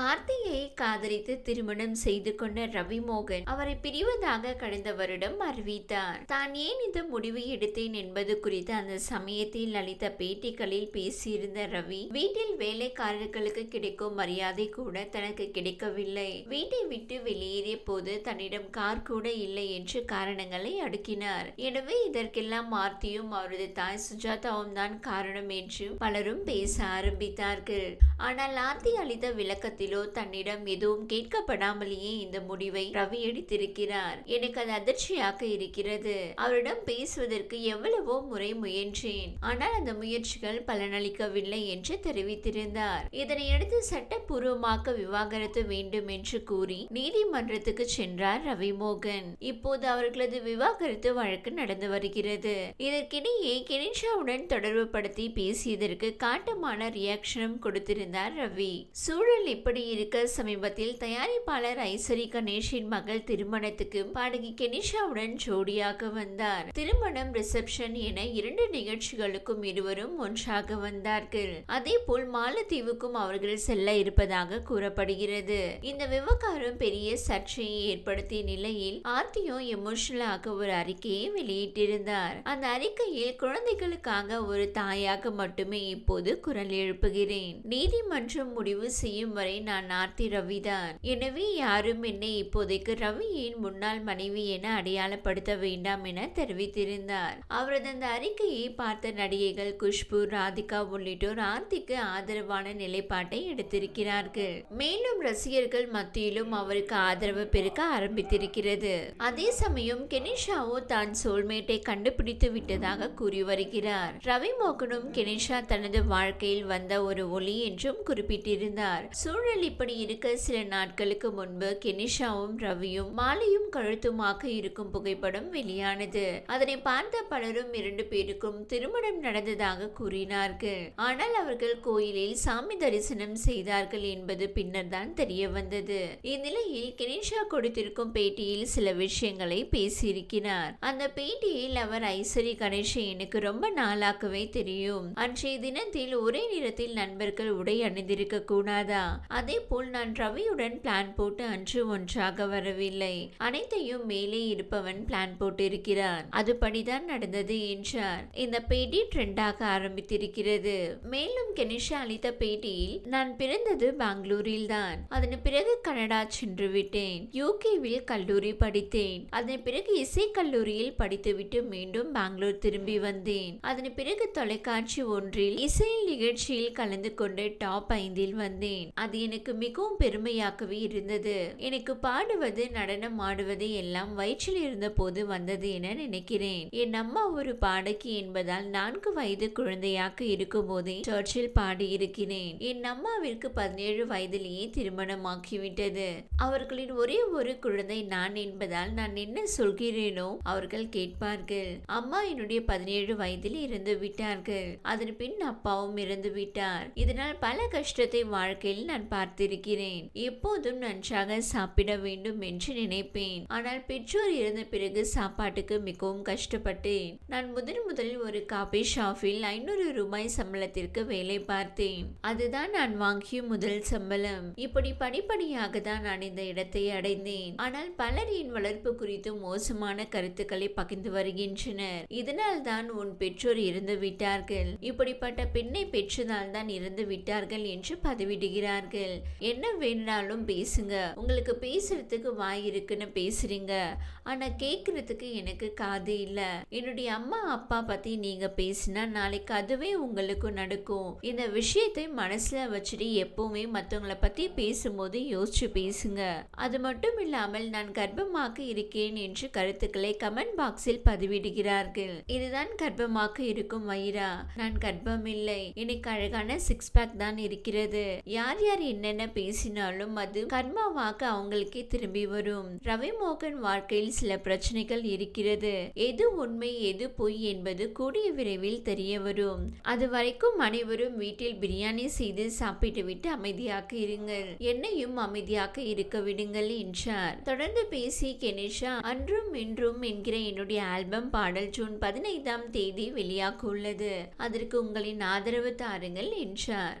ஆர்த்தியை காதலித்து திருமணம் செய்து கொண்ட ரவி மோகன் அவரை பிரிவதாக கடந்த வருடம் அறிவித்தார். தான் ஏன் இந்த முடிவை எடுத்தேன் என்பது குறித்து அந்த சமயத்தில் அளித்த பேட்டிகளில் பேசியிருந்த ரவி வீட்டில் வேலைக்காரர்களுக்கு கிடைக்கும் மரியாதை கூட தனக்கு கிடைக்கவில்லை. வீட்டை விட்டு வெளியேறிய போது தன்னிடம் கார் கூட இல்லை என்று காரணங்களை அடுக்கினார். எனவே இதற்கெல்லாம் ஆர்த்தியும் அவரது தாய் சுஜாதாவும் தான் காரணம் என்று பலரும் பேச ஆரம்பித்தார்கள். ஆனால் ஆர்த்தி அளித்த விளக்கத்தை தன்னிடம் எதுவும் கேட்கப்படாமலேயே இந்த முடிவை ரவி எடுத்திருக்கிறார். எனக்கு அது அதிர்ச்சியாக இருக்கிறது. அவரிடம் பேசுவதற்கு எவ்வளவோ முறை முயன்றேன். ஆனால் அந்த முயற்சிகள் பலனளிக்கவில்லை என்று தெரிவித்திருந்தார். இதனையடுத்து சட்டப்பூர்வமாக விவாகரத்து வேண்டும் என்று கூறி நீதிமன்றத்துக்கு சென்றார் ரவிமோகன். இப்போது அவர்களது விவாகரத்து வழக்கு நடந்து வருகிறது. இதற்கிடையே கெனிஷாவுடன் தொடர்பு படுத்தி பேசியதற்கு காட்டமான ரியாக்ஷனும் கொடுத்திருந்தார் ரவி. சூழல் இப்படி இப்படி இருக்க சமீபத்தில் தயாரிப்பாளர் ஐஸ்வரி கணேஷின் மகள் திருமணத்துக்கு பாடகி கெனிஷாவுடன் ஜோடியாக வந்தார். திருமணம் ரிசப்ஷன் என இரண்டு நிகழ்ச்சிகளுக்கும் இருவரும் ஒன்றாக வந்தார்கள். அதே போல் மாலத்தீவுக்கும் அவர்கள் செல்ல இருப்பதாக கூறப்படுகிறது. இந்த விவகாரம் பெரிய சர்ச்சையை ஏற்படுத்திய நிலையில் ஆர்த்தியும் எமோஷனலாக ஒரு அறிக்கையை வெளியிட்டிருந்தார். அந்த அறிக்கையில் குழந்தைகளுக்காக ஒரு தாயாக மட்டுமே இப்போது குரல் எழுப்புகிறேன். நீதிமன்றம் முடிவு செய்யும் வரை நான் ஆர்த்தி ரவி தான் எனவே யாரும் என்னை இப்போதைக்கு ரவியின் முன்னாள் மனைவி என அடையாளப்படுத்த வேண்டாம் என தெரிவித்திருந்தார். அவரது அந்த அறிக்கையை பார்த்த நடிகைகள் குஷ்பு ராதிகா உள்ளிட்டோர் ஆர்த்திக்கு ஆதரவான நிலைப்பாட்டை எடுத்திருக்கிறார்கள். மேலும் ரசிகர்கள் மத்தியிலும் அவருக்கு ஆதரவு பெருக்க ஆரம்பித்திருக்கிறது. அதே சமயம் கெனிஷாவோ தான் சோல்மேட்டை கண்டுபிடித்து விட்டதாக கூறி வருகிறார். ரவி மோகனும் கெனிஷா தனது வாழ்க்கையில் வந்த ஒரு ஒளி என்றும் குறிப்பிட்டிருந்தார். சூழல் சூழல் இப்படி இருக்க சில நாட்களுக்கு முன்பு கெனிஷாவும் ரவியும் மாலையும் கழுத்துமாக இருக்கும் புகைப்படம் வெளியானது. அதனை பார்த்த பலரும் இரண்டு பேருக்கும் திருமணம் நடந்ததாக கூறினார்கள். ஆனால் அவர்கள் கோயிலில் சாமி தரிசனம் செய்தார்கள் என்பது பின்னர் தான் தெரிய வந்தது. இந்நிலையில் கெனிஷா கொடுத்திருக்கும் பேட்டியில் சில விஷயங்களை பேசியிருக்கிறார். அந்த பேட்டியில் அவர் ஐஸ்வரி கணேஷை எனக்கு ரொம்ப நாளாகவே தெரியும். அன்றைய தினத்தில் ஒரே நிறத்தில் நண்பர்கள் உடை அணிந்திருக்க கூடாதா? அதே போல் நான் ரவியுடன் பிளான் போட்டு அன்று ஒன்றாக வரவில்லை. அனைத்தையும் மேலே இருப்பவன் பிளான் போட்டு இருக்கிறான் அதுபடிதான் நடந்தது என்றார். இந்த பேட்டி ட்ரெண்டாக ஆரம்பித்திருக்கிறது. மேலும் கெனிஷா அளித்த பேட்டியில் நான் பிறந்தது பெங்களூரில் தான் அதன் பிறகு கனடா சென்று விட்டேன். யூகேவில் கல்லூரி படித்தேன். அதன் பிறகு இசை கல்லூரியில் படித்துவிட்டு மீண்டும் பெங்களூர் திரும்பி வந்தேன். அதன் பிறகு தொலைக்காட்சி ஒன்றில் இசை நிகழ்ச்சியில் கலந்து கொண்டு டாப் ஐந்தில் வந்தேன். அது எனக்கு மிகவும் பெருமையாகவே இருந்தது. எனக்கு பாடுவது நடனம் ஆடுவது எல்லாம் வயிற்றில் இருந்த போது வந்தது என நினைக்கிறேன். என் அம்மா ஒரு பாடகி என்பதால் நான்கு வயது குழந்தையாக இருக்கும் போதே சர்ச்சில் பாடியிருக்கிறேன். என் அம்மாவிற்கு பதினேழு வயதிலேயே திருமணமாக்கிவிட்டது அவர்களின் ஒரே ஒரு குழந்தை நான் என்பதால் நான் என்ன சொல்கிறேனோ அவர்கள் கேட்பார்கள். அம்மா என்னுடைய பதினேழு வயதில் இருந்து விட்டார்கள். அதன் பின் அப்பாவும் இறந்து விட்டார். இதனால் பல கஷ்டத்தை வாழ்க்கையில் நான் பார்த்திருக்கிறேன் எப்போதும் நன்றாக சாப்பிட வேண்டும் என்று நினைப்பேன். ஆனால் பெற்றோர் இறந்த பிறகு சாப்பாட்டுக்கு மிகவும் கஷ்டப்பட்டேன். நான் முதன் முதலில் ஒரு காபி ஷாப்பில் ஐநூறு ரூபாய் சம்பளத்திற்கு வேலை பார்த்தேன். அதுதான் நான் வாங்கிய முதல் சம்பளம். இப்படி படிப்படியாக தான் நான் இந்த இடத்தை அடைந்தேன். ஆனால் பலர் என் வளர்ப்பு குறித்து மோசமான கருத்துக்களை பகிர்ந்து வருகின்றனர். இதனால் தான் உன் பெற்றோர் இருந்து விட்டார்கள் இப்படிப்பட்ட பெண்ணை பெற்றதால் தான் இறந்து விட்டார்கள் என்று பதிவிடுகிறார்கள். என்ன வேணாலும் பேசுங்க. உங்களுக்கு பேசுறதுக்கு வாய் இருக்குன்னு பேசுறீங்க. ஆனா கேட்கறதுக்கு எனக்கு காது இல்ல. என்னுடைய அம்மா அப்பா பத்தி நீங்க பேசினா நாளைக்கு அதுவே உங்களுக்கு நடக்கும். இந்த விஷயத்தை மனசுல வச்சுட்டு எப்பவுமே மத்தவங்கள பத்தி பேசும்போது யோசிச்சு பேசுங்க. அது மட்டும் இல்லாமல் நான் கர்ப்பமாக இருக்கேன் என்று கருத்துக்களை கமெண்ட் பாக்ஸில் பதிவிடுகிறார்கள். இதுதான் கர்ப்பமாக இருக்கும் வயிறா நான் கர்ப்பம் இல்லை. எனக்கு அழகான சிக்ஸ் பேக் தான் இருக்கிறது. யார் யார் என்னென்ன பேசினாலும் அது கர்மாவாக அவங்களுக்கே திரும்பி வரும். ரவி மோகன் வாழ்க்கையில் சில பிரச்சனைகள் இருக்கிறது. எது உண்மை எது பொய் என்பது கூடிய விரைவில் தெரிய வரும். அது வரைக்கும் அனைவரும் வீட்டில் பிரியாணி செய்து சாப்பிட்டு விட்டு அமைதியாக இருங்கள். என்னையும் அமைதியாக இருக்க விடுங்கள் என்றார். தொடர்ந்து பேசி கெனிஷா அன்றும் இன்றும் என்கிற என்னுடைய ஆல்பம் பாடல் ஜூன் பதினைந்தாம் தேதி வெளியாக உள்ளது அதற்கு உங்களின் ஆதரவு தாருங்கள் என்றார்.